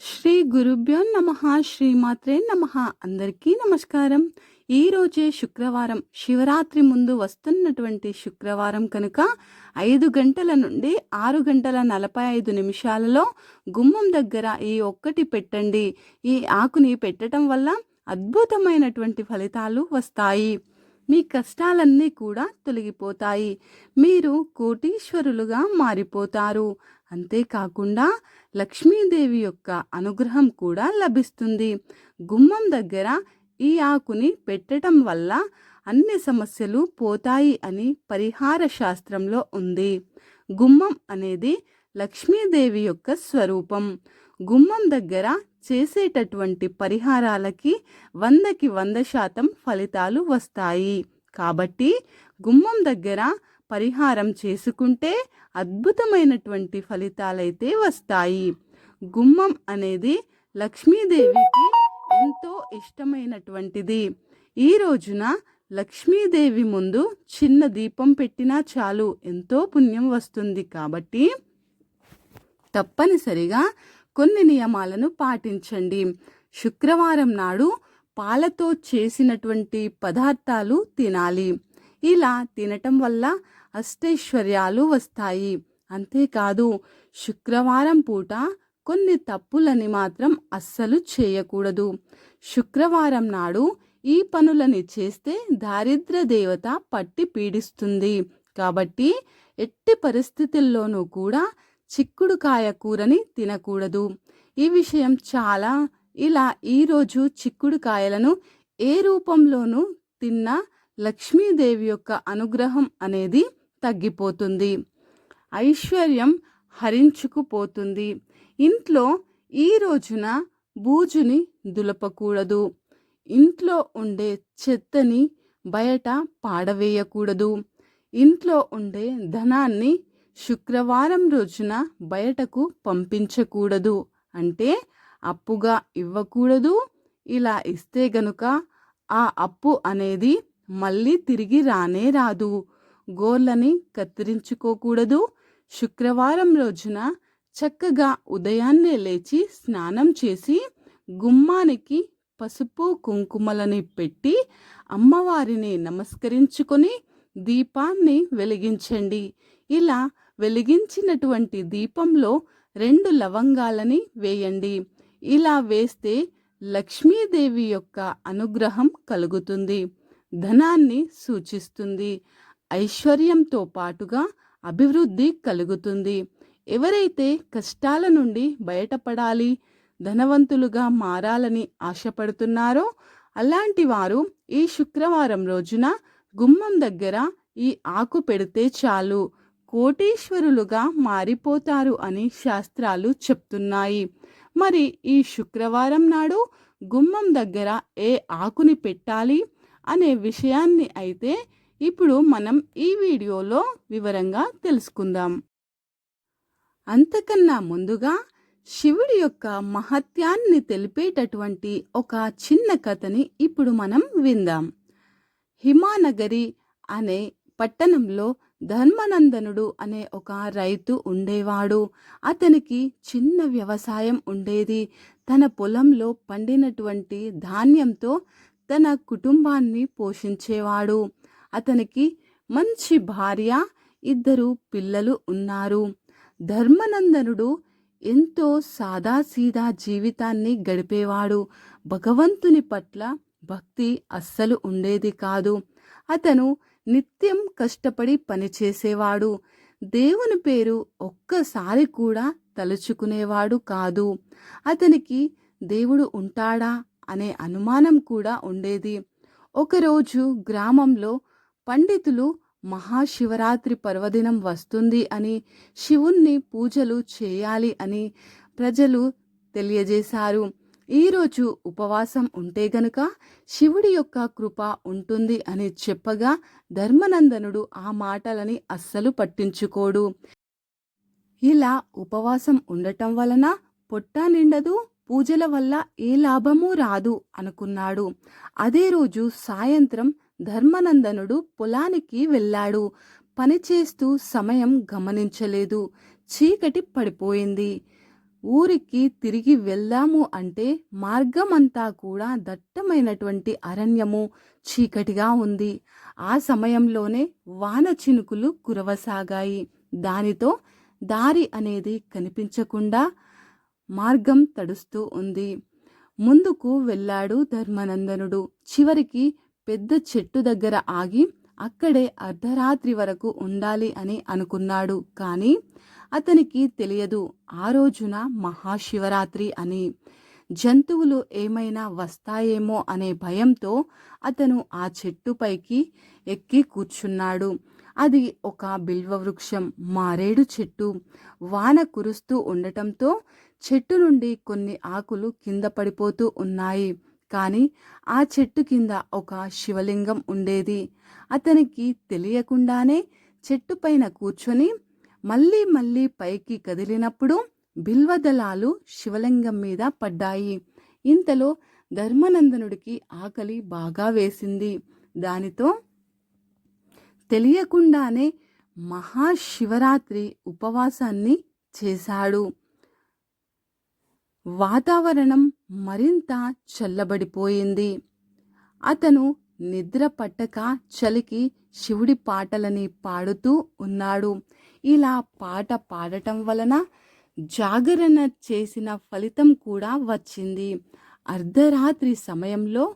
శ్రీ గురుభ్యో నమ శ్రీమాత్రే నమ. అందరికీ నమస్కారం. ఈరోజే శుక్రవారం. శివరాత్రి ముందు వస్తున్నటువంటి శుక్రవారం కనుక ఐదు గంటల నుండి ఆరు గంటల నలభై ఐదు నిమిషాలలో గుమ్మం దగ్గర ఈ ఒక్కటి పెట్టండి. ఈ ఆకుని పెట్టడం వల్ల అద్భుతమైనటువంటి ఫలితాలు వస్తాయి. మీ కష్టాలన్నీ కూడా తొలగిపోతాయి. మీరు కోటీశ్వరులుగా మారిపోతారు. అంతేకాకుండా లక్ష్మీదేవి యొక్క అనుగ్రహం కూడా లభిస్తుంది. గుమ్మం దగ్గర ఈ ఆకుని పెట్టడం వల్ల అన్ని సమస్యలు పోతాయి అని పరిహార శాస్త్రంలో ఉంది. గుమ్మం అనేది లక్ష్మీదేవి యొక్క స్వరూపం. గుమ్మం దగ్గర చేసేటటువంటి పరిహారాలకి వందకి వంద శాతం ఫలితాలు వస్తాయి. కాబట్టి గుమ్మం దగ్గర పరిహారం చేసుకుంటే అద్భుతమైనటువంటి ఫలితాలైతే వస్తాయి. గుమ్మం అనేది లక్ష్మీదేవికి ఎంతో ఇష్టమైనటువంటిది. ఈ రోజున లక్ష్మీదేవి ముందు చిన్న దీపం పెట్టినా చాలు ఎంతో పుణ్యం వస్తుంది కాబట్టి తప్పనిసరిగా కొన్ని నియమాలను పాటించండి. శుక్రవారం నాడు పాలతో చేసినటువంటి పదార్థాలు తినాలి. ఇలా తినటం వల్ల అష్టైశ్వర్యాలు వస్తాయి. అంతేకాదు శుక్రవారం పూట కొన్ని తప్పులని మాత్రం అస్సలు చేయకూడదు. శుక్రవారం నాడు ఈ పనులని చేస్తే దారిద్ర దేవత పట్టి పీడిస్తుంది. కాబట్టి ఎట్టి పరిస్థితుల్లోనూ కూడా చిక్కుడుకాయ కూరని తినకూడదు. ఈ విషయం చాలా ఇలా ఈరోజు చిక్కుడుకాయలను ఏ రూపంలోనూ తిన్నా లక్ష్మీదేవి యొక్క అనుగ్రహం అనేది తగ్గిపోతుంది. ఐశ్వర్యం హరించుకుపోతుంది. ఇంట్లో ఈ రోజున బూజుని దులపకూడదు. ఇంట్లో ఉండే చెత్తని బయట పాడవేయకూడదు. ఇంట్లో ఉండే ధనాన్ని శుక్రవారం రోజున బయటకు పంపించకూడదు. అంటే అప్పుగా ఇవ్వకూడదు. ఇలా ఇస్తే గనుక ఆ అప్పు అనేది మళ్ళీ తిరిగి రానే రాదు. గోర్లని కత్తిరించుకోకూడదు. శుక్రవారం రోజున చక్కగా ఉదయాన్నే లేచి స్నానం చేసి గుమ్మానికి పసుపు కుంకుమలని పెట్టి అమ్మవారిని నమస్కరించుకొని దీపాన్ని వెలిగించండి. ఇలా వెలిగించినటువంటి దీపంలో రెండు లవంగాలని వేయండి. ఇలా వేస్తే లక్ష్మీదేవి యొక్క అనుగ్రహం కలుగుతుంది. ధనాన్ని సూచిస్తుంది. ఐశ్వర్యంతో పాటుగా అభివృద్ధి కలుగుతుంది. ఎవరైతే కష్టాల నుండి బయటపడాలి ధనవంతులుగా మారాలని ఆశపడుతున్నారో అలాంటి వారు ఈ శుక్రవారం రోజున గుమ్మం దగ్గర ఈ ఆకు పెడితే చాలు. కోటీశ్వరులుగా మారిపోతారు అని శాస్త్రాలు చెప్తున్నాయి. మరి ఈ శుక్రవారం నాడు గుమ్మం దగ్గర ఏ ఆకుని పెట్టాలి? అనే విషయాన్ని అయితే ఇప్పుడు మనం ఈ వీడియోలో వివరంగా తెలుసుకుందాం. అంతకన్నా ముందుగా శివుడి యొక్క మహత్యాన్ని తెలిపేటటువంటి ఒక చిన్న కథని ఇప్పుడు మనం విందాం. హిమానగరి అనే పట్టణంలో ధర్మనందనుడు అనే ఒక రైతు ఉండేవాడు. అతనికి చిన్న వ్యవసాయం ఉండేది. తన పొలంలో పండినటువంటి ధాన్యంతో తన కుటుంబాన్ని పోషించేవాడు. అతనికి మంచి భార్య ఇద్దరు పిల్లలు ఉన్నారు. ధర్మనందనుడు ఎంతో సాదాసీదా జీవితాన్ని గడిపేవాడు. భగవంతుని పట్ల భక్తి అస్సలు ఉండేది కాదు. అతను నిత్యం కష్టపడి పనిచేసేవాడు. దేవుని పేరు ఒక్కసారి కూడా తలుచుకునేవాడు కాదు. అతనికి దేవుడు ఉంటాడా? అనే అనుమానం కూడా ఉండేది. ఒకరోజు గ్రామంలో పండితులు మహాశివరాత్రి పర్వదినం వస్తుంది అని శివుణ్ణి పూజలు చేయాలి అని ప్రజలు తెలియజేశారు. ఈరోజు ఉపవాసం ఉంటే గనుక శివుడి యొక్క కృప ఉంటుంది అని చెప్పగా ధర్మనందనుడు ఆ మాటలని అస్సలు పట్టించుకోడు. ఇలా ఉపవాసం ఉండటం వలన పొట్ట నిండదు పూజల వల్ల ఏ లాభమూ రాదు అనుకున్నాడు. అదే రోజు సాయంత్రం ధర్మనందనుడు పొలానికి వెళ్ళాడు. పనిచేస్తూ సమయం గమనించలేదు. చీకటి పడిపోయింది. ఊరికి తిరిగి వెళ్దాము అంటే మార్గమంతా కూడా దట్టమైనటువంటి అరణ్యము చీకటిగా ఉంది. ఆ సమయంలోనే వాన చినుకులు కురవసాగాయి. దానితో దారి అనేది కనిపించకుండా మార్గం తడుస్తూ ఉంది. ముందుకు వెళ్ళాడు ధర్మనందనుడు. చివరికి పెద్ద చెట్టు దగ్గర ఆగి అక్కడే అర్ధరాత్రి వరకు ఉండాలి అని అనుకున్నాడు. కానీ అతనికి తెలియదు. ఆ రోజున మహాశివరాత్రి అని. జంతువులు ఏమైనా వస్తాయేమో అనే భయంతో అతను ఆ చెట్టుపైకి ఎక్కి కూర్చున్నాడు. అది ఒక బిల్వ వృక్షం మారేడు చెట్టు. వాన కురుస్తూ ఉండటంతో చెట్టు నుండి కొన్ని ఆకులు కింద పడిపోతూ ఉన్నాయి. కానీ ఆ చెట్టు కింద ఒక శివలింగం ఉండేది. అతనికి తెలియకుండానే చెట్టు పైన కూర్చొని మళ్ళీ మళ్ళీ పైకి కదిలినప్పుడు బిల్వదళాలు శివలింగం మీద పడ్డాయి. ఇంతలో ధర్మనందనుడికి ఆకలి బాగా వేసింది. దానితో తెలియకుండానే మహాశివరాత్రి ఉపవాసాన్ని చేశాడు. వాతావరణం మరింత చల్లబడిపోయింది. అతను నిద్ర పట్టక చలికి శివుడి పాటలని పాడుతూ ఉన్నాడు. ఇలా పాట పాడటం వలన జాగరణ చేసిన ఫలితం కూడా వచ్చింది. అర్ధరాత్రి సమయంలో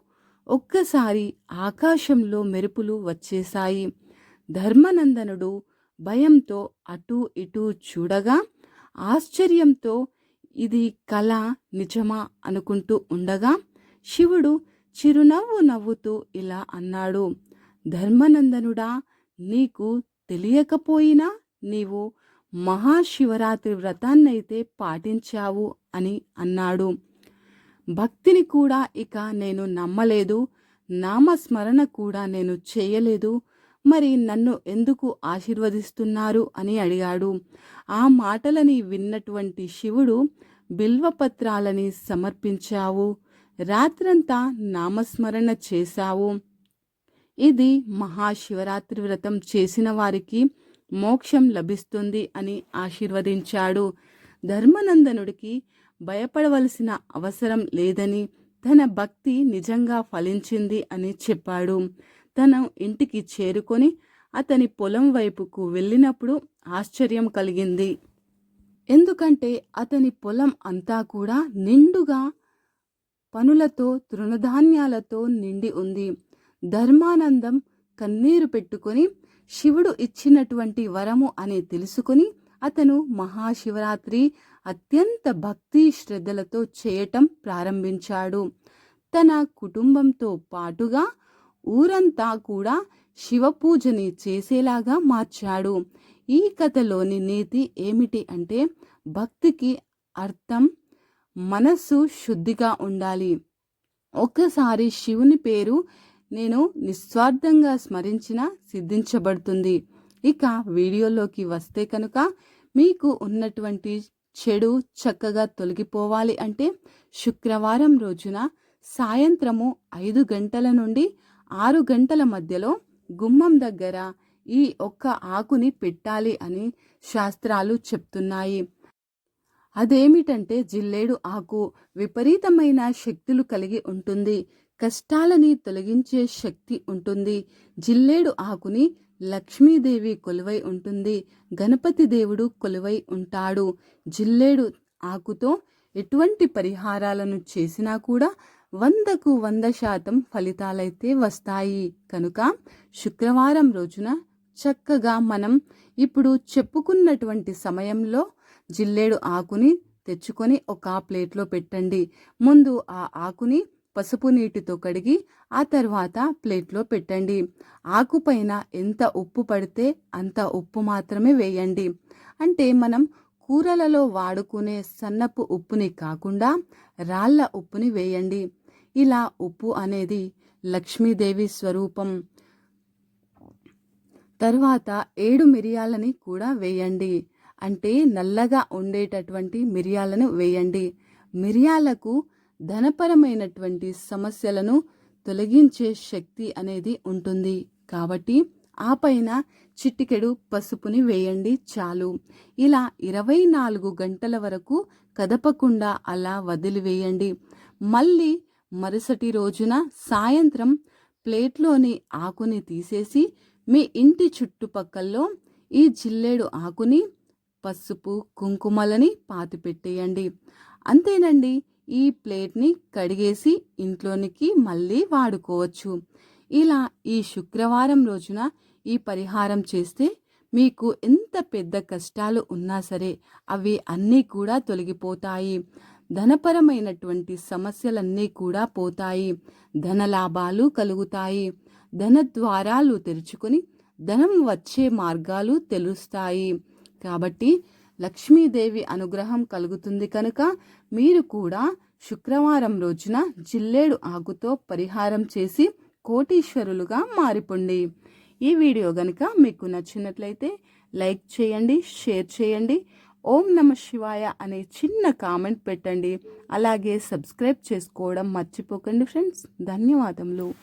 ఒక్కసారి ఆకాశంలో మెరుపులు వచ్చేశాయి. ధర్మనందనుడు భయంతో అటూ ఇటూ చూడగా ఆశ్చర్యంతో ఇది కళ నిజమా అనుకుంటూ ఉండగా శివుడు చిరునవ్వు నవ్వుతూ ఇలా అన్నాడు ధర్మనందనుడా నీకు తెలియకపోయినా నీవు మహాశివరాత్రి వ్రతాన్నైతే పాటించావు అని అన్నాడు. భక్తిని కూడా ఇక నేను నమ్మలేదు నామస్మరణ కూడా నేను చేయలేదు మరి నన్ను ఎందుకు ఆశీర్వదిస్తున్నారు అని అడిగాడు. ఆ మాటలని విన్నటువంటి శివుడు బిల్వపత్రాలని సమర్పించావు. రాత్రంతా నామస్మరణ చేశావు. ఇది మహాశివరాత్రి వ్రతం చేసిన వారికి మోక్షం లభిస్తుంది అని ఆశీర్వదించాడు. ధర్మనందనుడికి భయపడవలసిన అవసరం లేదని తన భక్తి నిజంగా ఫలించింది అని చెప్పాడు. తన ఇంటికి చేరుకొని అతని పొలం వైపుకు వెళ్ళినప్పుడు ఆశ్చర్యం కలిగింది. ఎందుకంటే అతని పొలం అంతా కూడా నిండుగా పనులతో తృణధాన్యాలతో నిండి ఉంది. ధర్మానందం కన్నీరు పెట్టుకొని శివుడు ఇచ్చినటువంటి వరము అని తెలుసుకుని అతను మహాశివరాత్రి అత్యంత భక్తి శ్రద్ధలతో చేయటం ప్రారంభించాడు. తన కుటుంబంతో పాటుగా ఊరంతా కూడా శివపూజని చేసేలాగా మార్చాడు. ఈ కథలోని నీతి ఏమిటి అంటే భక్తికి అర్థం మనస్సు శుద్ధిగా ఉండాలి. ఒక్కసారి శివుని పేరు నేను నిస్వార్థంగా స్మరించిన సిద్ధించబడుతుంది. ఇక వీడియోలోకి వస్తే కనుక మీకు ఉన్నటువంటి చెడు చక్కగా తొలగిపోవాలి అంటే శుక్రవారం రోజున సాయంత్రము ఐదు గంటల నుండి ఆరు గంటల మధ్యలో గుమ్మం దగ్గర ఈ ఒక్క ఆకుని పెట్టాలి అని శాస్త్రాలు చెప్తున్నాయి. అదేమిటంటే జిల్లేడు ఆకు విపరీతమైన శక్తులు కలిగి ఉంటుంది. కష్టాలని తొలగించే శక్తి ఉంటుంది. జిల్లేడు ఆకుని లక్ష్మీదేవి కొలువై ఉంటుంది. గణపతి దేవుడు కొలువై ఉంటాడు. జిల్లేడు ఆకుతో ఎటువంటి పరిహారాలను చేసినా కూడా వందకు వంద శాతం ఫలితాలైతే వస్తాయి. కనుక శుక్రవారం రోజున చక్కగా మనం ఇప్పుడు చెప్పుకున్నటువంటి సమయంలో జిల్లేడు ఆకుని తెచ్చుకొని ఒక ప్లేట్లో పెట్టండి. ముందు ఆ ఆకుని పసుపు నీటితో కడిగి ఆ తర్వాత ప్లేట్లో పెట్టండి. ఆకుపైన ఎంత ఉప్పు పడితే అంత ఉప్పు మాత్రమే వేయండి. అంటే మనం కూరలలో వాడుకునే సన్నపు ఉప్పుని కాకుండా రాళ్ళ ఉప్పుని వేయండి. ఇలా ఉప్పు అనేది లక్ష్మీదేవి స్వరూపం. తర్వాత ఏడు మిరియాలని కూడా వేయండి. అంటే నల్లగా ఉండేటటువంటి మిరియాలను వేయండి. మిరియాలకు ధనపరమైనటువంటి సమస్యలను తొలగించే శక్తి అనేది ఉంటుంది. కాబట్టి ఆ పైన చిటికెడు పసుపుని వేయండి చాలు. ఇలా ఇరవై నాలుగు గంటల వరకు కదపకుండా అలా వదిలివేయండి. మళ్ళీ మరుసటి రోజున సాయంత్రం ప్లేట్లోని ఆకుని తీసేసి మీ ఇంటి చుట్టుపక్కల్లో ఈ జిల్లేడు ఆకుని పసుపు కుంకుమలని పాతిపెట్టేయండి అంతేనండి ఈ ప్లేట్ని కడిగేసి ఇంట్లోనికి మళ్ళీ వాడుకోవచ్చు. ఇలా ఈ శుక్రవారం రోజున ఈ పరిహారం చేస్తే మీకు ఎంత పెద్ద కష్టాలు ఉన్నా సరే అవి అన్నీ కూడా తొలగిపోతాయి. ధనపరమైనటువంటి సమస్యలన్నీ కూడా పోతాయి. ధన లాభాలు కలుగుతాయి. ధన ద్వారాలు తెరుచుకొని ధనం వచ్చే మార్గాలు తెలుస్తాయి. కాబట్టి లక్ష్మీదేవి అనుగ్రహం కలుగుతుంది కనుక మీరు కూడా శుక్రవారం రోజున జిల్లేడు ఆకుతో పరిహారం చేసి కోటీశ్వరులుగా మారిపోండి. ఈ వీడియో గనుక మీకు నచ్చినట్లయితే లైక్ చేయండి షేర్ చేయండి. ఓం నమ శివాయ అనే చిన్న కామెంట్ పెట్టండి. అలాగే సబ్స్క్రైబ్ చేసుకోవడం మర్చిపోకండి ఫ్రెండ్స్. ధన్యవాదములు.